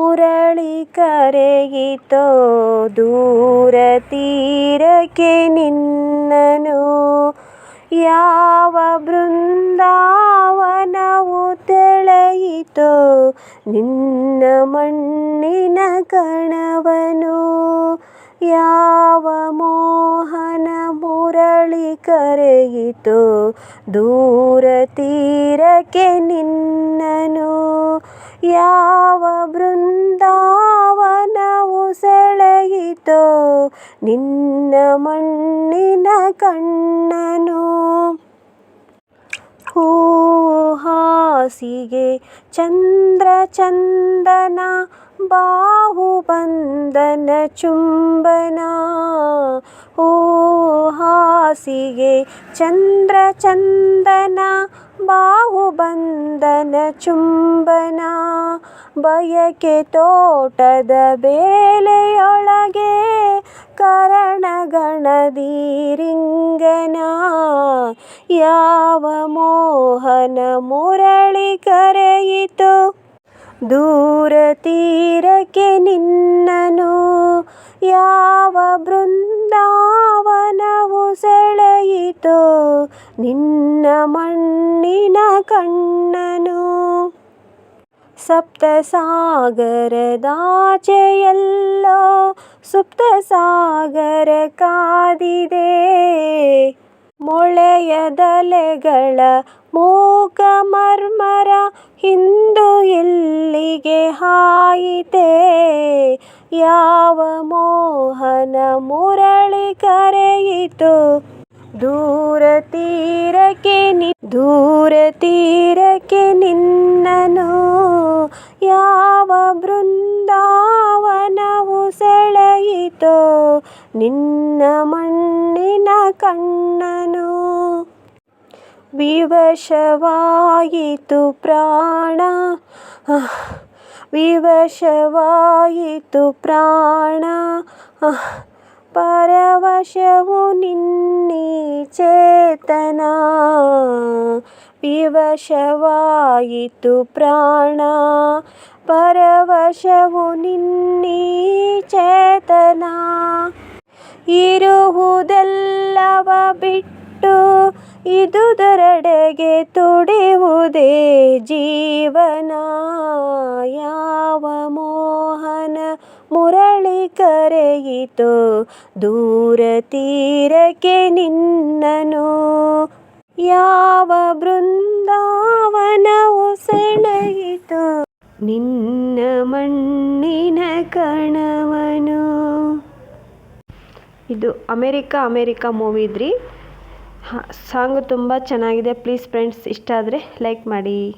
ಮುರಳಿ ಕರೆಯಿತೋ ದೂರ ತೀರಕ್ಕೆ ನಿನ್ನನು. ಯಾವ ಬೃಂದಾವನವು ತೆಳೆಯಿತೋ, ನಿನ್ನ ಮಣ್ಣಿನ ಕಣವನು. ಯಾವ ಮೋಹನ ಮುರಳಿ ಕರೆಯಿತೋ ದೂರ ತೀರಕ್ಕೆ ನಿನ್ನನು. ಯಾವ ನಿನ್ನ ಮಣ್ಣಿನ ಕಣ್ಣನು. ಹಾಸಿಗೆ ಚಂದ್ರ ಚಂದನ ಬಾಹು ಬಂಧನ ಚುಂಬನ. ಹೂವು ಹಾಸಿಗೆ ಚಂದ್ರ ಚಂದನ, ಬಾಹುಬಂಧನ ಚುಂಬನ, ಬಯಕೆ ತೋಟದ ಬೇಲೆಯೊಳಗೆ ಕರಣಗಣದೀರಿಂಗನ ಯಾವ ಮೋಹನ ಮುರಳಿ ಕರೆಯಿತು? ದೂರ ತೀರಕ್ಕೆ ನಿನ್ನನು, ಯಾವ ಬೃಂದಾವನವು ಸೆಳೆಯಿತೋ ನಿನ್ನ ಮಣ್ಣಿನ ಕಣ್ಣನು. ಸಪ್ತಸಾಗರದಾಚೆಯಲ್ಲೋ ಸುಪ್ತ ಸಾಗರ ಕಾದಿದೆ. ಮೊಳೆಯದಲೆಗಳ ಮೂಕ ಮರ್ಮರ ಹಿಂದು ಇಲ್ಲಿಗೆ ಹಾಯಿತೆ. ಯಾವ ಮೋಹನ ಮುರಳಿ ಕರೆಯಿತು ದೂರ ತೀರಕ್ಕೆ ನಿ, ದೂರ ತೀರಕ್ಕೆ ನಿನ್ನನು. ಯಾವ ಬೃಂದಾವನವು ಸೆಳೆಯಿತೋ, ನಿನ್ನ ಮಣ್ಣಿನ ಕಣ್ಣನು. ವಿವಶವಾಯಿತು ಪ್ರಾಣ. ವಿವಶವಾಯಿತು ಪ್ರಾಣ. ಪರವಶವು ನಿನ್ನಿ ಚೇತನ. ವಿವಶವಾಯಿತು ಪ್ರಾಣ. ಪರವಶವು ನಿನ್ನಿ ಚೇತನ. ಇರುವುದೆಲ್ಲವ ಬಿಟ್ಟು ಇದುದರಡೆಗೆ ತುಡಿಯುವುದೇ ಜೀವನ. ಯಾವ ಕರೆಯಿತೋ. ದೂರ ತೀರಕ್ಕೆ ನಿನ್ನನು. ಯಾವ ಬೃಂದಾವನವು ಸೆಣಗಿತು ನಿನ್ನ ಮಣ್ಣಿನ ಕಣವನು. ಇದು ಅಮೇರಿಕಾ, ಅಮೇರಿಕ ಮೂವಿದ್ರಿ ಸಾಂಗ್ ತುಂಬ ಚೆನ್ನಾಗಿದೆ. ಪ್ಲೀಸ್ ಫ್ರೆಂಡ್ಸ್, ಇಷ್ಟ ಆದರೆ ಲೈಕ್ ಮಾಡಿ.